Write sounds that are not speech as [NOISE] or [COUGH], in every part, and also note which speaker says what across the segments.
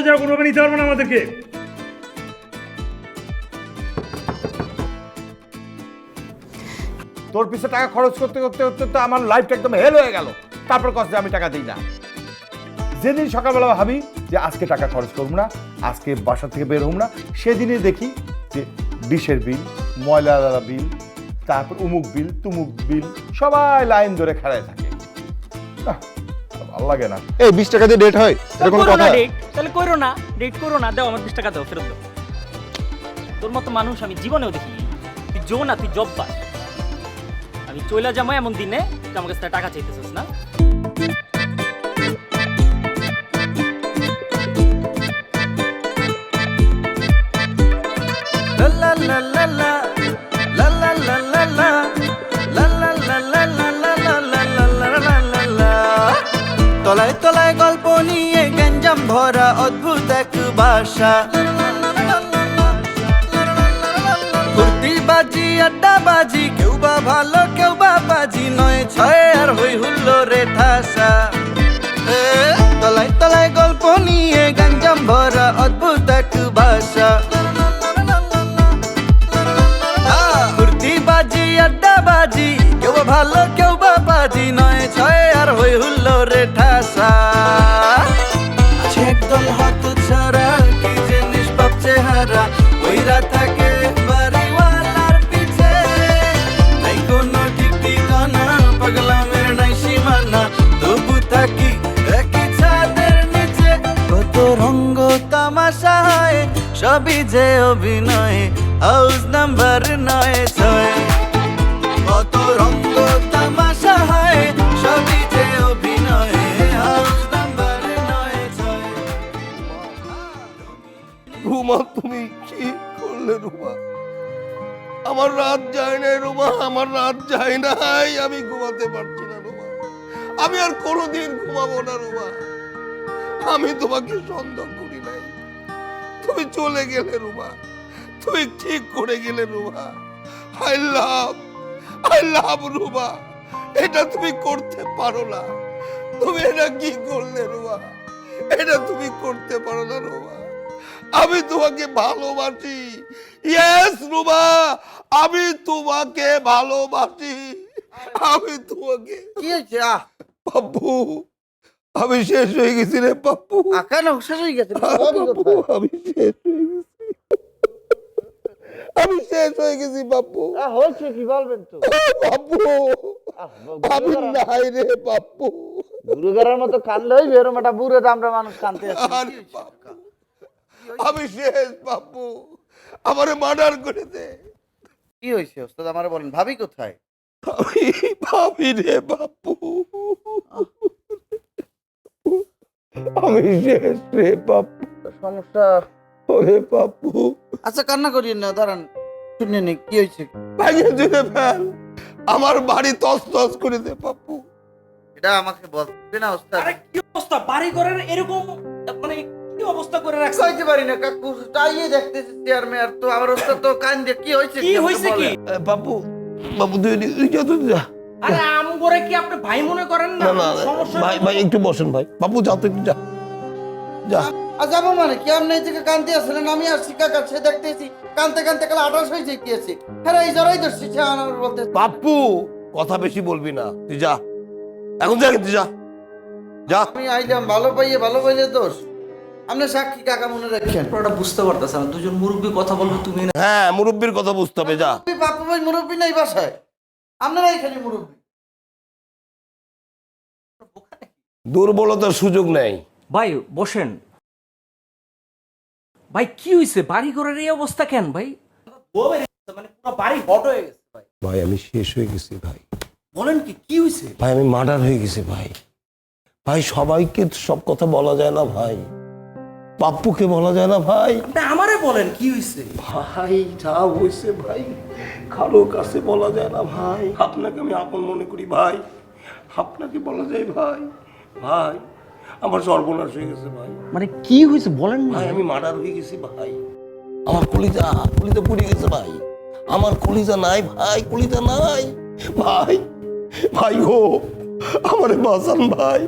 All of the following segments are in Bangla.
Speaker 1: বাবা চলে যাও কোনোভাবে নিতে পারবে না আমাদেরকে।
Speaker 2: তোর পিছে টাকা খরচ করতে করতে করতে তো আমার লাইফটা একদম হেল হয়ে গেল। তারপর কষ্ট আমি টাকা দিই না। যেদিন সকালবেলা ভাবি যে আজকে টাকা খরচ করব না আজকে বাসা থেকে বের হব না সেদিনই দেখি যে ডিশের বিল ময়লা বিল তারপর উমুক বিল তুমুক বিল সবাই লাইন ধরে খেলায় থাকে। ভালো লাগে না।
Speaker 3: এই বিশ টাকা দিয়ে ডেট হয়? এটা কোনো কথা?
Speaker 4: না ডেট তাহলে করো না ডেট করো না দাও আমার বিশ টাকা দাও ফেরত দাও তোর মতো মানুষ আমি জীবনেও দেখিনি তুই জো না তুই জব পাস আমি চলে যাব এমন দিনে তুই আমার কাছ টাকা চাইতেছিস না
Speaker 5: তলায় তলায় ভরা অদ্ভুত এক বাসা ফুর্তি বাজি, আড্ডা বাজি, কেউ বা ভালো, কেউ বা বাজি, নয় ছয় আর হই হুল্লো রে ঠাসা। তলায় তলায় গল্প নিয়ে গঞ্জাম ভরা অদ্ভুত সবই যে অভিনয় হাউস নাম্বার নয় ছয়। কত রঙ্গ তামাশা হয়, সবই যে অভিনয় হাউস নাম্বার নয় ছয়।
Speaker 6: রুমা, তুমি কি করলে রুমা? আমার রাত যায় না রুমা, আমার রাত যায় নাই। আমি ঘুমাতে পারছি না রুমা। আমি আর কোনোদিন ঘুমাবো না রুমা। আমি তোমাকে সন্দেহ তুমি চলে গেলে রুমা। তুমি ঠিক করে গেলে Ruma. I love I love Ruma. এটা তুমি করতে পারো না। তুমি এটা কি করলে রুমা? এটা তুমি করতে পারো না রুমা। আমি তোমাকে ভালোবাসি। ইয়েস রুমা আমি তোমাকে ভালোবাসি। আমি তোমাকে পাপ্পু আমি শেষ হয়ে গেছি রে
Speaker 5: আহ, কেন? শেষ হয়ে গেছে
Speaker 6: পাপ্পু আমি শেষ হয়ে গেছি। আমি শেষ হয়ে গেছি পাপ্পু।
Speaker 5: হয়েছে কি বলবেন তো?
Speaker 6: পাপ্পু আমি নাই রে পাপ্পু।
Speaker 5: গুরুগারের মতো কান্দলে হইবে এরম একটা বুড়ো দামরা মানুষ কানতে
Speaker 6: আমি শেষ পাপ্পু। আমারে মার্ডার করে দে
Speaker 5: কি হয়েছে ওস্তাদ? আমার বলেন ভাবি কোথায়?
Speaker 6: আমি ভাবি রে বাপু আমি শেষ রে বাপু।
Speaker 5: সমস্যা।
Speaker 6: ওরে বাপু।
Speaker 5: আচ্ছা কান্না করিয়েন না দাঁড়ান। শুনে নি কি হয়েছে?
Speaker 6: ভেঙে ফেল। আমার বাড়ি তস তস করে দে বাপু।
Speaker 5: এটা আমাকে বলতে না ওস্তাদ?
Speaker 4: আরে কি অবস্থা? বাড়ি ঘরের এরকম মানে কি অবস্থা করে রাখছে
Speaker 5: কইতে পারি না কাকু। তাইয়ে দেখতেছি চেয়ার মেয়ার তো আমার ওস্তাদ তো কান দিয়ে কি হয়েছে?
Speaker 4: কি হয়েছে কি?
Speaker 6: বাপু বাপু তুই তুই যা তুই যা।
Speaker 4: আরে আম করে কি আপনি ভাই মনে করেন না? সমস্যা
Speaker 6: ভাই ভাই একটু বসেন ভাই। বাপু যা তুই একটু যা। যা।
Speaker 5: আর যাব মানে? কি আপনি এই থেকে কানতে আসলেন আমি আসছি কাকা সে দেখতেছি কানতে কানতে কালে আঠাশ হয়ে যেতেছে হ্যাঁ এই জড়াই ধরছি সে আমার বলতে
Speaker 6: বাপু কথা বেশি বলবি না। তুই যা। এখন যা কিন্তু যা। যা।
Speaker 5: আমি আইলাম ভালো পাইয়ে ভালো পাইলে দোষ। আপনি সাক্ষী কাকা মনে রাখছেন
Speaker 4: পুরোটা বুঝতে পারতেছ না দুজন মুরব্বী কথা বলব তুমি না।
Speaker 6: হ্যাঁ মুরব্বির কথা বুঝতে হবে যা।
Speaker 5: বাপু ভাই মুরব্বী নাই বাসায়। আপনারাই খালি মুরব্বী।
Speaker 6: দুর্বলতার সুযোগ নেই।
Speaker 4: ভাই বসেন। ভাই কি হয়েছে বাড়ি ঘরের এই অবস্থা কেন ভাই? মানে পুরো বাড়ি হট হয়ে গেছে ভাই।
Speaker 6: ভাই আমি শেষ হয়ে গেছি ভাই।
Speaker 4: বলেন কি কি হয়েছে
Speaker 6: ভাই আমি মার্ডার হয়ে গেছি ভাই। ভাই সবাইকে সব কথা বলা যায় না ভাই। পাপ্পুকে বলা যায় না ভাই।
Speaker 4: আপনি আমারে বলেন কি হয়েছে
Speaker 6: ভাই যা হয়েছে ভাই কারও কাছে বলা যায় না ভাই। আপনাকে আমি আপন মনে করি ভাই। আপনাকে বলা যায় ভাই ভাই আমার সর্বনাশ হয়ে গেছে ভাই।
Speaker 4: মানে কি হয়েছে বলেন
Speaker 6: ভাই আমি মার্ডার হয়ে গেছি ভাই। আমার কলিজা কলিজা পুড়ে গেছে ভাই। আমার কলিজা নাই ভাই কলিজা নাই। ভাই ভাই গো আমারে বাঁচান ভাই।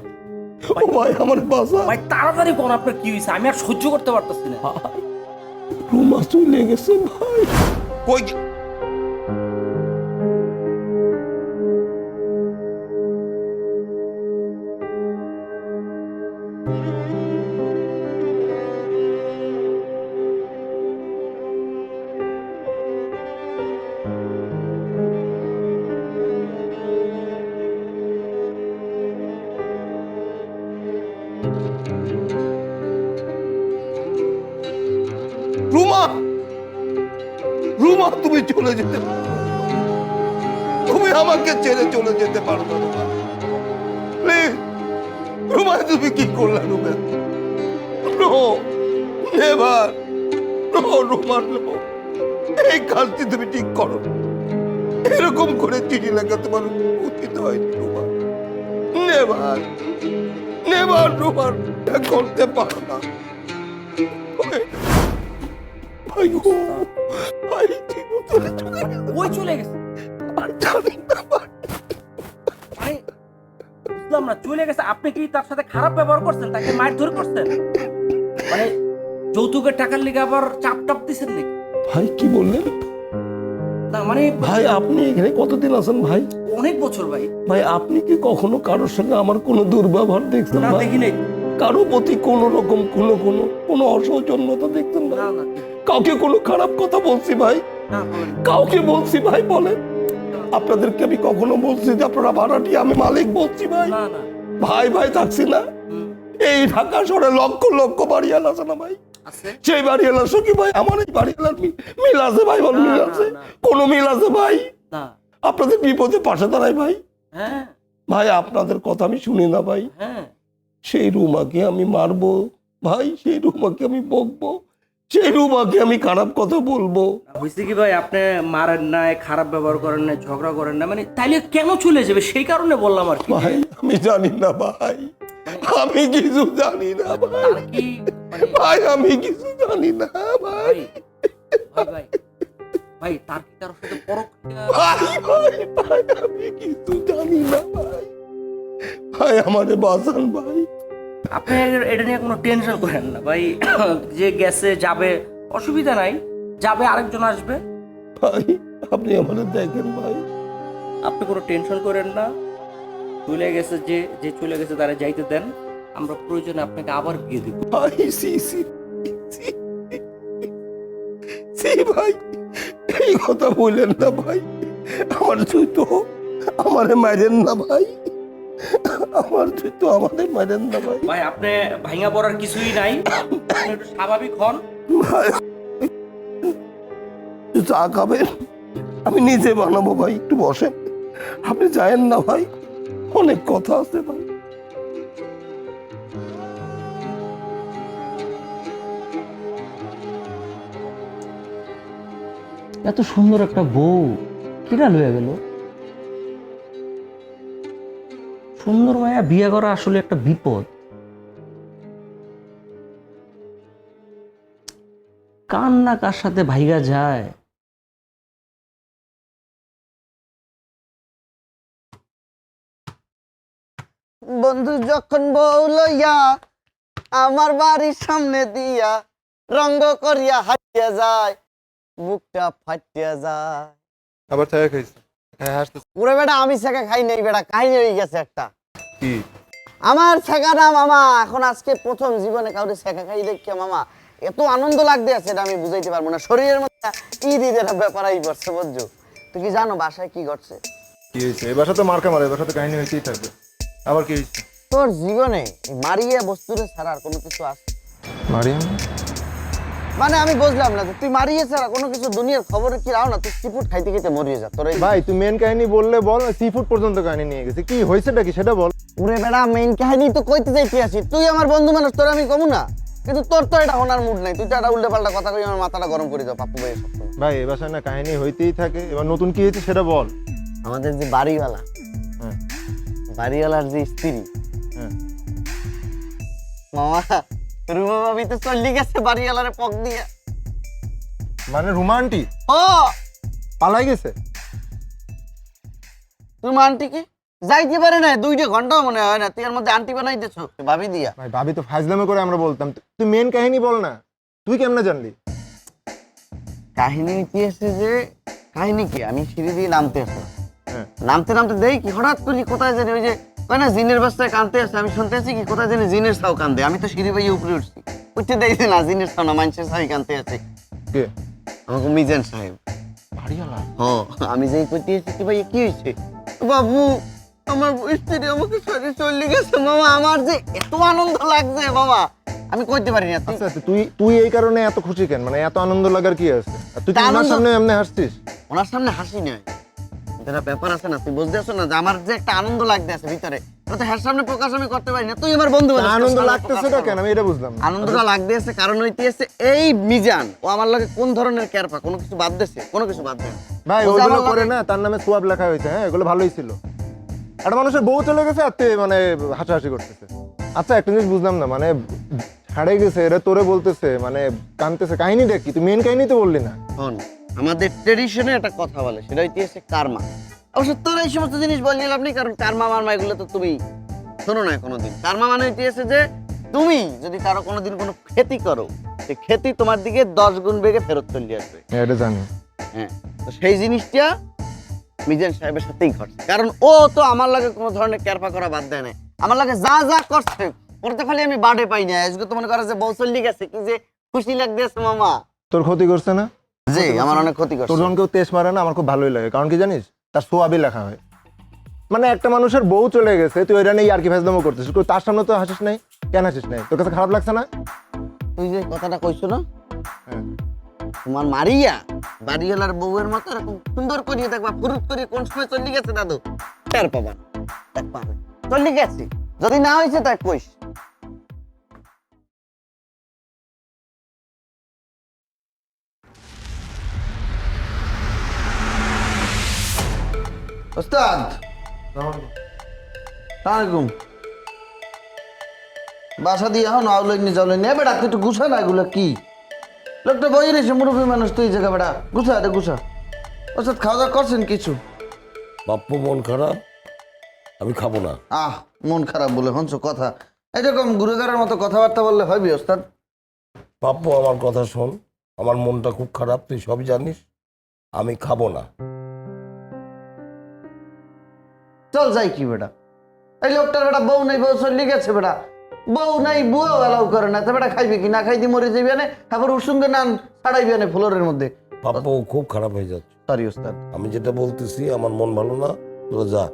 Speaker 6: ও ভাই আমারে বাঁচান
Speaker 4: ভাই তাড়াতাড়ি কোন আপনার কি হয়েছে আমি আর সহ্য করতে পারতেছি না।
Speaker 6: রুমা চলে গেছে ভাই। কই চলে যেতে তুমি আমাকে ছেড়ে চলে যেতে পারো না, রুমা। রুমা, তুমি কি করলে, রুমা? এই তুমি ঠিক করো। এরকম করে চিঠি লেখা তোমার উচিত হয়নি, রুমা। নেভার নেভার রুমার করতে পারো না। ভাই
Speaker 4: মানে বুঝলাম না চলে গেছে। আপনি কি তার সাথে খারাপ ব্যবহার করছেন? তাকে মার ধরে করছেন? মানে যৌতুকের টাকার লিগে আবার চাপ টাপ দিছেন নাকি?
Speaker 6: ভাই কি বললেন?
Speaker 4: না মানে
Speaker 6: ভাই আপনি এখানে কতদিন আছেন ভাই?
Speaker 4: অনেক বছর ভাই।
Speaker 6: ভাই আপনি কি কখনো কারোর সঙ্গে আমার কোনো দুর্ব্যবহার দেখছেন
Speaker 4: না? দেখি নাই।
Speaker 6: কারও প্রতি কোনো রকম কোনো কোনো কোনো অসৌজন্যতা দেখছেন
Speaker 4: না
Speaker 6: কাউকে কোনো খারাপ কথা বলছি ভাই? কাউকে বলছি ভাই বলেন। আপনাদেরকে আমি কখনো বলছি যে আপনারা ভাড়াটি আমি মালিক বলছি ভাই। ভাই ভাই থাকছি না। এই ঢাকা শহরে লক্ষ লক্ষ বাড়িয়াল আছে না ভাই? সেই বাড়িওয়ালার সঙ্গে ভাই? আমার এই বাড়িওয়ালার মিল আছে ভাই বল মিল আছে। কোনো মিল আছে ভাই? আপনাদের বিপদে পাশে দাঁড়াই ভাই।
Speaker 4: হ্যাঁ।
Speaker 6: ভাই আপনাদের কথা আমি শুনি না ভাই।
Speaker 4: হ্যাঁ।
Speaker 6: সেই রুমাকে আমি মারবো। ভাই সেই রুমাকে আমি বকবো। সেই রুমাকে আমি খারাপ কথা বলব।
Speaker 4: হয়েছে কি ভাই আপনি মারেন নাই খারাপ ব্যবহার করেন না ঝগড়া করেন না মানে তাইলে কেন চলে যাবে? সেই কারণে বললাম আর কি।
Speaker 6: ভাই আমি জানি না ভাই। আমি কিছু জানি না ভাই।
Speaker 4: তার মানে
Speaker 6: ভাই আমি কিছু জানি না ভাই।
Speaker 4: ভাই ভাই ভাই তার কি কারোর সাথে পরক্রিয়া
Speaker 6: ভাই ভাই ভাই আমি কিছু জানি না ভাই। ভাই আমারে বাঁচান ভাই।
Speaker 4: আপনি এটা নিয়ে কোনো টেনশন করেন না। ভাই [COUGHS] যে গেছে যাবে অসুবিধা নাই। যাবে আরেকজন আসবে।
Speaker 6: ভাই আপনি আমাদের দেখেন ভাই।
Speaker 4: আপনি কোনো টেনশন করেন না। চলে গেছে যে যে চলে গেছে তারা যাইতে দেন। আমরা প্রয়োজনে আপনাকে আবার বিয়ে দিব।
Speaker 6: ভাই সি সি সি ভাই এই কথা বললেন না ভাই। আমার জুতো আমারে মারেন না ভাই। আমার জুতো আমাদের মারেন না ভাই।
Speaker 4: ভাই আপনি ভাঙা পড়ার কিছুই নাই। একটু স্বাভাবিক হন।
Speaker 6: চা খাবেন? আমি নিজে বানাবো ভাই একটু বসেন। আপনি যায়েন না ভাই অনেক কথা আছে ভাই।
Speaker 4: এত সুন্দর একটা বউ কিরা লয়ে গেল? সুন্দর মায়া বিয়ে করা আসলে একটা বিপদ। কার না কার সাথে ভাইগা যায়?
Speaker 7: বন্ধু যখন বউ লইয়া আমার বাড়ির সামনে দিয়া রঙ্গ করিয়া হাঁটিয়া যায় বুকটা ফাটিয়া যায়।
Speaker 3: আবার ছায়া খাইছে। হ্যাঁ হাসতে
Speaker 7: ওরে বেটা আমি ছেঁকা খাই নাই বেটা কাহিনী হয়ে গেছে একটা।
Speaker 3: কি?
Speaker 7: আমার ছেঁকা না মামা এখন আজকে প্রথম জীবনে কাউরে ছেঁকা খাই দেখিয়া মামা এত আনন্দ লাগতে আছে এটা আমি বুঝাইতে পারব না। শরীরের মধ্যে ঈদ ঈদের ব্যাপার আই পড়ছে বুঝছ? তুই কি জানো বাসায় কি ঘটছে?
Speaker 3: কি হয়েছে? এবার সাথে মার্কা মারে এবার সাথে কাহিনী হইতেই থাকবে। আবার কি হয়েছে?
Speaker 7: তোর জীবনে মারিয়া বস্তুরে ছাড়া আর কোনো কিছু আছে
Speaker 3: মারিয়াম
Speaker 7: মানে আমি বুঝলাম না তুই মারিয়ে ছাড়া কোনো কিছু দুনিয়ার খবরে কি রাও না তুই সিফুড খাইতে খাইতে মরিয়ে যা তোর
Speaker 3: ভাই তুই মেন কাহিনী বললে বল সি ফুড পর্যন্ত কাহিনী নিয়ে গেছে। কি হয়েছেটা কি সেটা বল।
Speaker 7: উড়ে বেড়া মেইন কাহিনী তো কইতে যাইতে আছি তুই আমার বন্ধু মানুষ তোর আমি কমু না। কিন্তু তোর তো এটা হনার মুড নাই। তুই তো একটা উল্টা পাল্টা কথা কই আমার মাথাটা গরম করে দাও পাপ্পু ভাই।
Speaker 3: ভাই এবার না কাহিনী হইতেই থাকে। এবার নতুন কি হয়েছে সেটা বল।
Speaker 7: আমাদের যে বাড়িওয়ালা
Speaker 3: হ্যাঁ।
Speaker 7: বাড়িওয়ালার যে স্ত্রী
Speaker 3: হ্যাঁ।
Speaker 7: মামা রুমা ভাবি তো চল্লি গেছে বাড়িওয়ালারে পক দিয়ে।
Speaker 3: মানে রোমান্টি
Speaker 7: ও!
Speaker 3: পালাই গেছে?
Speaker 7: তুমি আন্টিকে যাইতে পারে না দুইটা ঘন্টাও মনে হয় না তুই এর মধ্যে আন্টি বানাইতেছো ভাবি দিয়া।
Speaker 3: ভাই ভাবি তো ফাজলামে করে আমরা বলতাম তুই মেন কাহিনী বল না তুই কেমনে জানলি?
Speaker 7: কাহিনী কি আছে যে কাহিনী কি? আমি সিঁড়ি দিয়ে নামতে আসলাম।
Speaker 3: হ্যাঁ।
Speaker 7: নামতে নামতে দেই কি হঠাৎ করে কোথায় জানি ওই যে না জিনের বাস্তায় কানতে আসছে আমি শুনতে আছি কি কোথায় জানি জিনের সাউ কান্দে আমি তো সিঁড়ি বাইয়ে উপরে উঠছি। উঠতে দেখছি না জিনের সাউ না মানুষের সাউ কানতে আছে
Speaker 3: কে?
Speaker 7: আমাকে মিজান সাহেব।
Speaker 3: বাড়িওয়ালা?
Speaker 7: হ আমি যেই করতে এসেছি ভাই কি হয়েছে? বাবু আমার স্ত্রী আমাকে চলে গেছে মামা আমার যে এত আনন্দ লাগছে মামা। আমি কইতে পারি না
Speaker 3: আচ্ছা আচ্ছা, তুই তুই এই কারণে এত খুশি কেন? মানে এত আনন্দ লাগার কি আছে? তুই ওনার সামনে এমনি হাসছিস?
Speaker 7: ওনার সামনে হাসি নয় ব্যাপার আছে না তুই বুঝতে পারছ না যে আমার যে একটা আনন্দ লাগতে আছে ভিতরে তো হ্যার সামনে প্রকাশ আমি করতে পারি না তুই আমার বন্ধু
Speaker 3: আনন্দ লাগতেছে না কেন? আমি এটা বুঝলাম।
Speaker 7: আনন্দটা লাগতে আছে কারণ হইতে আছে এই মিজান ও আমার লাগে কোন ধরনের কেয়ারপা কোনো কিছু বাদ দিছে? কোনো কিছু বাদ দেয়
Speaker 3: ভাই
Speaker 7: ও যে
Speaker 3: ওইগুলো
Speaker 7: আমার
Speaker 3: করে না তার নামে সোয়াব লেখা হয়েছে হ্যাঁ এগুলো ভালোই ছিল। একটা মানুষের বউ চলে গেছে আর মানে হাসাহাসি করতেছে। আচ্ছা একটা জিনিস বুঝলাম না মানে ছাড়ে গেছে এরা তোরে বলতেছে মানে কানতেছে। কাহিনীটা কি? তুই মেন কাহিনী তো বললি না।
Speaker 7: শোন আমাদের ট্রেডিশনে একটা কথা বলে সেটা আছে কার্মা অবশ্য তোর এই সমস্ত জিনিস বললি লাভ নেই কারণ কার্মা মার্মা এগুলো তো তুমি শোনো না কোনোদিন। কার্মা মানে আছে যে তুমি যদি কারও কোনোদিন কোনো ক্ষতি করো সেই ক্ষতি তোমার দিকে দশ গুণ বেগে ফেরত চলে আসবে।
Speaker 3: হ্যাঁ, এটা জানি।
Speaker 7: হ্যাঁ তো সেই জিনিসটা মিজান সাহেবের সাথেই ঘটছে। কারণ ও তো আমার লাগে কোনো ধরনের ক্যারপা করা বাদ দেয় না আমার লাগে যা যা করছে ওর তো খালি আমি বাড়ে পাই না আজকে তো মনে করে যে বউ চল্লি গেছে কি যে খুশি লাগতেছে মামা।
Speaker 3: তোর ক্ষতি করছে না?
Speaker 7: জি আমার অনেক ক্ষতি
Speaker 3: তোর
Speaker 7: করছে।
Speaker 3: কেউ তেজ মারে না আমার খুব ভালোই লাগে। কারণ কি জানিস? তার সোয়াবই লেখা হয়। মানে একটা মানুষের বউ চলে গেছে তুই ওইটা নিয়ে আর কি ফেসদামো করতেছিস তার সামনে তো হাসিস নাই কেন হাসিস নাই? তোর কাছে খারাপ লাগছে না?
Speaker 7: তুই যে কথাটা কইছো না?
Speaker 3: হ্যাঁ।
Speaker 7: তোমার মারিয়া বাড়িওয়ালার বউয়ের মতো এরকম সুন্দর করিয়ে দেখবা ফুরুত করে কোন সময় চলে গেছে দাদু? টের পাবা। পাবে চলে গেছে। যদি না হয়েছে তাই কইস। ওস্তাদ সালামালাইকুম বাসা দিয়ে এখন আউলাই নিয়ে যাওলাই নিয়ে বেড়া তুই একটু গুছা না এগুলো কি লোকটা বই রয়েছে মুরব্বী মানুষ তুই জায়গা বেড়া গুছা এটা গুছা ওস্তাদ খাওয়া দাওয়া করছেন কিছু
Speaker 6: বাপ্পু মন খারাপ আমি খাব না
Speaker 7: আহ মন খারাপ বলে হনছো কথা এরকম গুরুগারের মতো কথাবার্তা বললে হইবি ওস্তাদ
Speaker 6: বাপ্পু আমার কথা শোন আমার মনটা খুব খারাপ তুই সবই জানিস আমি খাব না
Speaker 7: চল যাই কি বেটা? এই লোকটার বেটা বউ নাই বউ চলে গেছে বেটা। বউ নাই বুয়াও অ্যালাউ করে না। তা বেটা খাইবে কি না খাইতে মরে যাবি না তারপর ওর সঙ্গে নান ছাড়াইবে না ফ্লোরের মধ্যে।
Speaker 6: বাপ্পু খুব খারাপ হয়ে যাচ্ছে।
Speaker 7: সরি ওস্তাদ।
Speaker 6: আমি যেটা বলতেছি আমার মন ভালো না। তোরা যা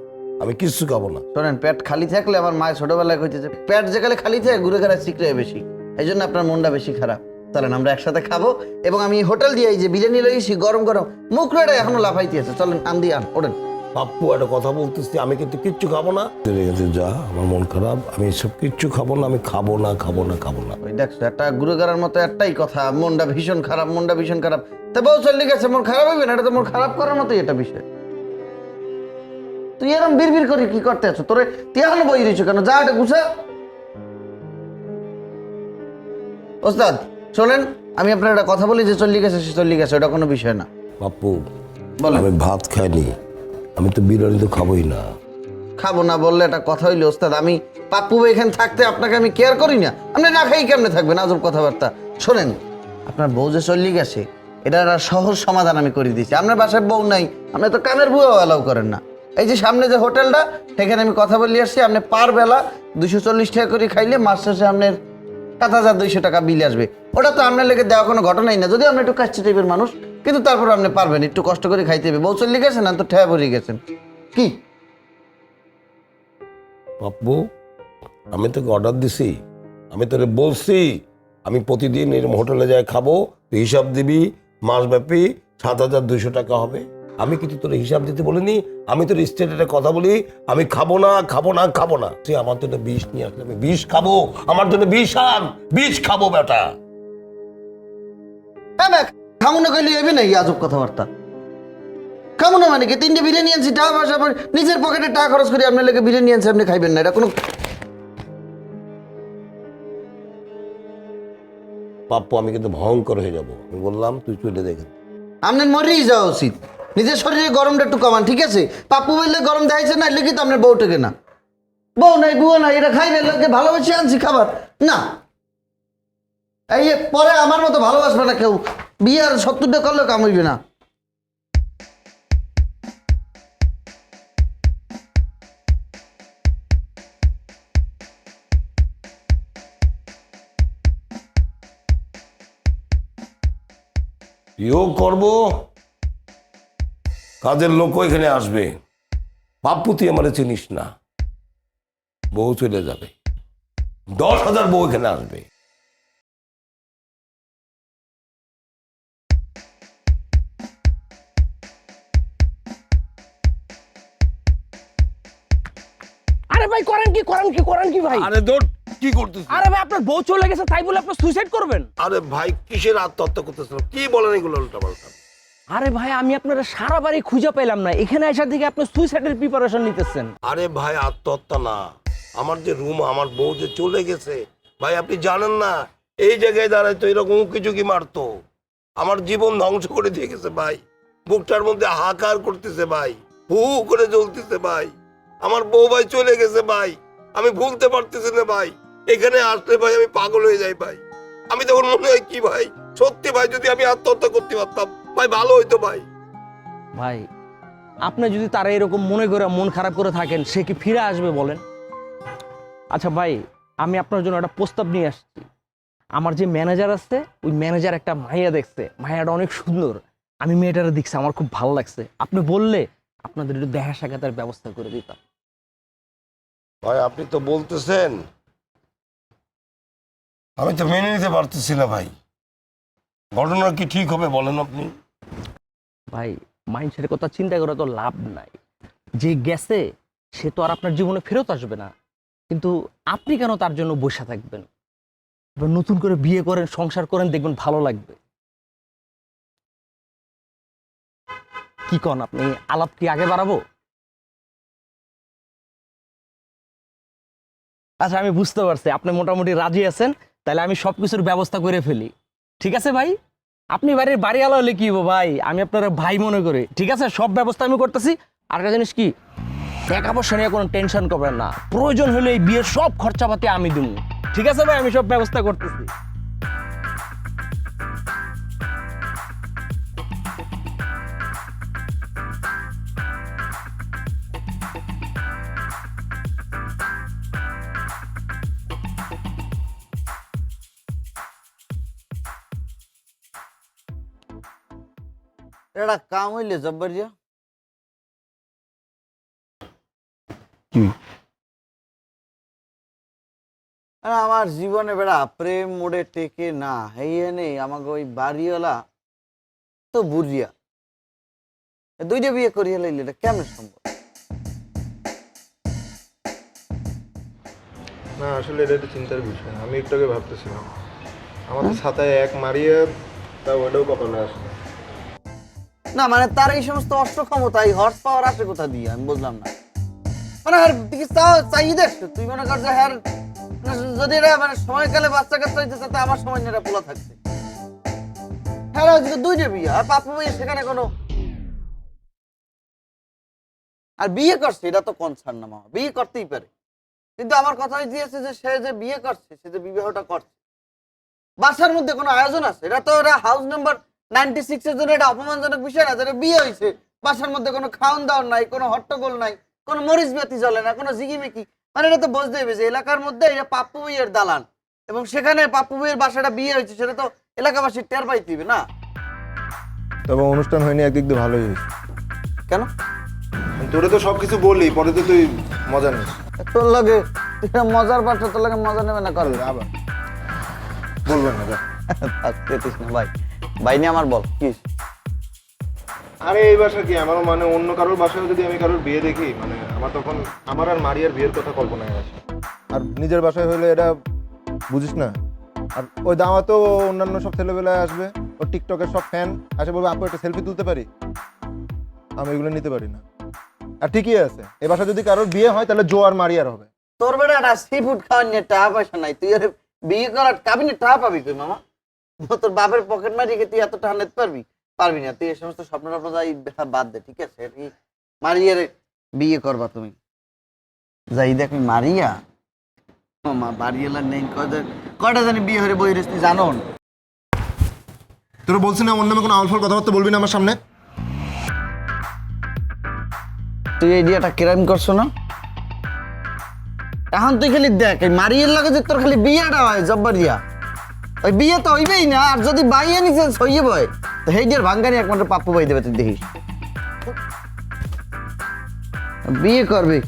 Speaker 6: আমি কিচ্ছু খাব না।
Speaker 7: শোনেন পেট খালি থাকলে আমার মায়ের ছোটবেলায় কইতেছে পেট যেখানে খালি থাকে ঘুরে ঘাড়ে শিখলে বেশি। এই জন্য আপনার মনটা বেশি খারাপ। চলেন আমরা একসাথে খাব এবং আমি হোটেল দিয়ে এই যে বিরিয়ানি লইছি গরম গরম। মুখ রেডে এখনও লাফাইতে আছে। চলেন আন দিয়ে আন ওঠেন।
Speaker 6: বাপ্পু একটা কথা বলতেছি আমি কিন্তু কিচ্ছু খাব না। চলে গেছে যা আমার মন খারাপ আমি এসব কিচ্ছু খাব না আমি খাব না খাব না খাব না।
Speaker 7: ওই দেখছ একটা ঘাড়ার মতো একটাই কথা মনটা ভীষণ খারাপ মনটা ভীষণ খারাপ। তা বউ চলে গেছে মন খারাপ হবে না? এটা তো মন খারাপ করার মতোই এটা বিষয়। তুই এরকম বিড় করে কি করতে আছো? তোরে তুই বই রয়েছো কেন? যা এটা গুছা। ওস্তাদ শোনেন আমি আপনার একটা কথা বলি যে চল্লি গেছে সে চল্লি গেছে ওটা কোনো বিষয় না। বলেন।
Speaker 6: আমি ভাত খাইনি। আমি তো বিরিয়ানি তো খাবোই না।
Speaker 7: খাব না বললে একটা কথা হইল, ওস্তাদ, আমি পাপ্পু এখানে থাকতে আপনাকে আমি কেয়ার করি না। আপনি না খাই কেমনে থাকবেন? আজব কথাবার্তা। শোনেন, আপনার বউ যে চল্লি গেছে এটা একটা সহজ সমাধান আমি করে দিয়েছি। আপনার বাসায় বউ নাই, আপনি তো কামের বুয়াও অ্যালাউ করেন না। এই যে সামনে যে হোটেলটা, সেখানে আমি কথা বলি আসছি, আপনি পার বেলা দুশো চল্লিশ টাকা করে খাইলে মাস শেষে আপনার সাত হাজার দুইশো টাকা বিল আসবে। ওটা তো আপনার লেগে দেওয়া কোনো ঘটনাই না। যদি আপনি একটু কাচ্চি টাইপের মানুষ কিন্তু তারপর আপনি পারবেন একটু কষ্ট করে খাইতে হবে। বউ চল্লি গেছেন না তো ঠেয়া পড়ে গেছেন। কি?
Speaker 6: বাপ্পু আমি তোকে অর্ডার দিছি আমি তোরে বলছি আমি প্রতিদিন এরকম হোটেলে যাই খাব তুই হিসাব দিবি মাসব্যাপী সাত হাজার দুইশো টাকা হবে। আমি কিন্তু তোর হিসাব দিতে বলিনি আমি তোর স্টেটে কথা বলি আমি খাব না খাব না খাব না। তুই আমার জন্য বিষ নিয়ে আসলে আমি বিষ খাব আমার জন্য বিষ আন বিষ খাব বেটা।
Speaker 7: হ্যাঁ দেখ খামুনা কইলে এবি না আজব কথাবার্তা? খামুনা মানে কি? তিনটে বিরিয়ানি আনছি টাকা পয়সা পরে নিজের পকেটে টাকা খরচ করে আপনার লেগে বিরিয়ানি আনছি আপনি খাইবেন না এটা কোনো
Speaker 6: পাপ্পু আমি কিন্তু ভয়ঙ্কর হয়ে যাব। আমি বললাম তুই চলে দেখে
Speaker 7: আপনার মরেই যাওয়া উচিত। নিজের শরীরে গরমটা একটু কমান ঠিক আছে? পাপ্পু বললে গরম দেখাইছে না এলে কি তো আপনার বউটাকে না? বউ নাই বুয়া নাই এটা খাই না লোকে ভালোবেসে আনছি খাবার। না। এই পরে আমার মতো ভালোবাসবে না কেউ। বিয়ে আর সত্তরটা করলেও কাম হইবে না।
Speaker 6: ইও করব? কাজের লোক এখানে আসবে। বাপ্পু তুই আমার চিনিস না। বউ চলে যাবে। দশ হাজার বউ এখানে আসবে।
Speaker 4: আরে ভাই করেন কি করেন কি করেন কি ভাই?
Speaker 6: আরে দোর কি করতেছিস?
Speaker 4: আরে ভাই আপনার বউ চলে গেছে তাই বলে আপনি সুইসাইড করবেন?
Speaker 6: আরে ভাই কিসের আত্মহত্যা করতেছিল কি বলেন এগুলো উল্টা পাল্টা
Speaker 4: আরে ভাই আমি আপনার সারা বাড়ি খুঁজে পেলাম না। এখানে আসার দিকে আপনি সুইসাইডের প্রিপারেশন নিতেছেন।
Speaker 6: আরে ভাই আত্মহত্যা না। আমার যে রুম আমার বউ যে চলে গেছে ভাই আপনি জানেন না এই জায়গায় দাঁড়ায় তো এরকম কিছু কি মারতো। আমার জীবন ধ্বংস করে দিয়ে গেছে ভাই। বুকটার মধ্যে হাহাকার করতেছে ভাই। হু হু করে জ্বলতেছে ভাই। আমার বউ ভাই চলে গেছে ভাই। আমি ভুলতে পারতেছি না ভাই। এখানে আসলে ভাই আমি পাগল হয়ে যাই ভাই। আমি তখন মনে হয় কি ভাই? সত্যি ভাই, যদি আমি আত্মহত্যা করতে পারতাম, ভাই ভালো হইতো ভাই।
Speaker 4: ভাই, আপনি যদি তারা এরকম মনে করে মন খারাপ করে থাকেন, সে কি ফিরে আসবে বলেন? আচ্ছা ভাই, আমি আপনার জন্য একটা প্রস্তাব নিয়ে আসছি। আমার যে ম্যানেজার আছে, ওই ম্যানেজার একটা মাইয়া দেখছে। মাইয়াটা অনেক সুন্দর। আমি মেয়েটারে দেখছি, আমার খুব ভালো লাগছে। আপনি বললে আপনাদের একটু দেখা সাক্ষাতের ব্যবস্থা করে দিতাম।
Speaker 6: ভাই আপনি তো বলতেছেন। আমি তো মেনে নিতে পারতেছি না ভাই। ঘটনা কি ঠিক হবে বলেন আপনি।
Speaker 4: ভাই মাইন্ডসেটের কথা চিন্তা করে তো লাভ নাই। যে গেছে সে তো আর আপনার জীবনে ফেরত আসবে না। কিন্তু আপনি কেন তার জন্য বসে থাকবেন? এবার নতুন করে বিয়ে করেন সংসার করেন দেখবেন ভালো লাগবে। কি কন আপনি? আলাপ কি আগে বাড়াবো? আচ্ছা আমি বুঝতে পারছি। আপনি মোটামুটি রাজি আছেন, তাহলে আমি সব কিছুর ব্যবস্থা করে ফেলি। ঠিক আছে ভাই? আপনি বাড়ির বাড়ি আলো হলে কি ভাই? আমি আপনার ভাই মনে করি। ঠিক আছে? সব ব্যবস্থা আমি করতেছি। আর একটা জিনিস কি? টাকা পয়সা নিয়ে কোনো টেনশন করবেন না। প্রয়োজন হলে এই বিয়ের সব খরচাপাতি আমি দিব ঠিক আছে ভাই? আমি সব ব্যবস্থা করতেছি।
Speaker 7: এটা কাম হইলে জব্বরিয়া আমার জীবনে বেড়া প্রেম মোড়ে টেকে না এই নেই আমাকে ওই বাড়িওয়ালা তো বুড়িয়া দুইটা বিয়ে করিয়া লাইলে এটা কেমন সম্ভব
Speaker 3: না আসলে এটা একটা চিন্তার বিষয়। আমি একটু আগে ভাবতেছিলাম। আমাদের ছাতায় এক মারিয়ে তা ওটাও কপালে আসে না।
Speaker 7: মানে তার এই সমস্ত অস্ত্র ক্ষমতা, এই হর্স পাওয়ার আসে কোথা দিয়ে? আমি বুঝলাম না। মানে হ্যার দিকে দেখছ তুই মনে কর যে হ্যার যদি এটা মানে সময়কালে বাচ্চা কাচ্চা হইতে তাতে আমার সময় নিয়ে পোলা থাকছে হ্যাঁ আজকে দুইটা বিয়ে, আর পাপু বিয়ে সেখানে কোনো আর বিয়ে করছে, এটা তো কনসার্ন না মামা বিয়ে করতেই পারে। কিন্তু আমার কথা দিয়েছে যে সে যে বিয়ে করছে, সে যে বিবাহটা করছে, বাসার মধ্যে কোনো আয়োজন আছে? এটা তো ওরা হাউস নাম্বার নাইনটি সিক্স এর জন্য এটা অপমানজনক বিষয় না যেটা বিয়ে হয়েছে। বাসার মধ্যে কোনো খাওয়ান দাওয়ান নাই কোনো হট্টগোল নাই কোনো মরিচ বাতি জ্বলে না কোনো জিগিমিকি মানে এটা তো বুঝতে হবে যে এলাকার মধ্যে এটা পাপ্পু বিয়ের দালান এবং সেখানে পাপ্পু বিয়ের বাসাটা বিয়ে হয়েছে সেটা তো এলাকাবাসী টের পাইতে হবে না।
Speaker 3: তবে অনুষ্ঠান হয়নি একদিক দিয়ে ভালোই হয়েছে।
Speaker 7: কেন?
Speaker 3: তোরে তো সবকিছু বললি পরে তো তুই মজা নিস।
Speaker 7: তোর লাগে মজার পাত্র তোর লাগে মজা নেবে না করবে
Speaker 3: আবার। বলবেন না যা।
Speaker 7: থাক, না ভাই ভাই নিয়ে আমার বল কি
Speaker 3: আরে এই বাসা কি? আমার মানে অন্য কারোর বাসায় যদি আমি কারোর বিয়ে দেখি মানে আমার তখন আমার আর মারিয়ার বিয়ের কথা কল্পনায় আসে। আর নিজের বাসায় হলে এটা বুঝিস না। আর ওই দাওয়াতেও অন্যান্য সব ছেলেবেলায় আসবে ও টিকটকের সব ফ্যান আসে বলবে আপু একটা সেলফি তুলতে পারি? আমি এগুলো নিতে পারি না। আর ঠিকই আছে এ বাসা যদি কারোর বিয়ে হয় তাহলে জো আর মারিয়ার হবে।
Speaker 7: তোর বেটা সি ফুড খাওয়ার নিয়ে টাকা পয়সা নাই তুই আরে বিয়ে করার কাবিনে টাকা পাবি কই মামা? তোর বাপের পকেট মারি তুই এত টাকা নিতে পারবি? পারবি না। তুই এই সমস্ত স্বপ্ন টপ্ন যাই বাদ দে ঠিক আছে? মারিয়ার বিয়ে করবা তুমি। যাই দেখ মারিয়া? মা বাড়িওয়ালার নেই কয়টা কয়টা জানি বিয়ে হয়ে বই রেস্তি জানো?
Speaker 3: তোরা বলছি না ওর নামে কোনো আলফাল কথাবার্তা বলবি না আমার সামনে?
Speaker 7: তুই এই বিয়েটা ক্রাইম করছ না? এখন তুই খালি দেখ এই মারিয়ার লাগে যে তোর খালি বিয়েটা হয় জব্বারিয়া ওই বিয়ে তো হইবেই না, আর যদি বাইয়ে নিছে হইয়ে বয়। তো সেই ডিয়ার ভাঙ্গানি একমাত্র পাপ্পু বাই দেবে, তুই দেখিস। বিয়ে করবি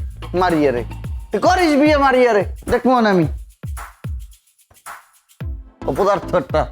Speaker 7: মারিয়ারে। তুই করিস বিয়ে মারিয়ারে দেখব না আমি। অপদার্থটা।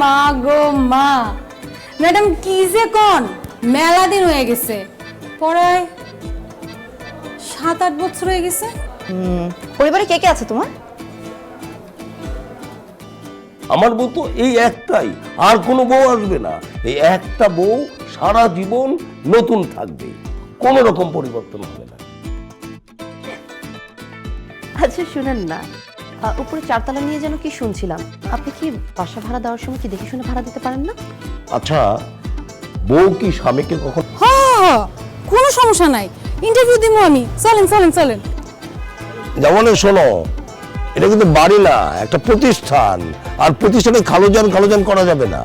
Speaker 8: মা গো মা। ম্যাডাম কি যে কোন? মেলা দিন হয়ে গেছে। পড়ায় সাত আট বছর হয়ে গেছে।
Speaker 9: পরিবারে কে কে আছে তোমার?
Speaker 6: আমার বউ তো এই একটাই আর কোনো বউ আসবে না। এই একটা বউ সারা জীবন নতুন থাকবে কোনো রকম পরিবর্তন হবে না।
Speaker 9: আচ্ছা শুনেন না। উপরে চারতলা নিয়ে যেন কি শুনছিলাম। আপনি কি বাসা ভাড়া দেওয়ার সময় কি দেখে শুনে ভাড়া দিতে পারেন না?
Speaker 6: আচ্ছা বউ কি স্বামীকে কখন
Speaker 8: হ্যাঁ কোনো সমস্যা নাই। ইন্টারভিউ দিব আমি। চলেন চলেন চলেন।
Speaker 6: যেমন শোনো এটা কিন্তু বাড়ি না একটা প্রতিষ্ঠান। আর প্রতিষ্ঠানে খালোজন খালোজান করা যাবে না।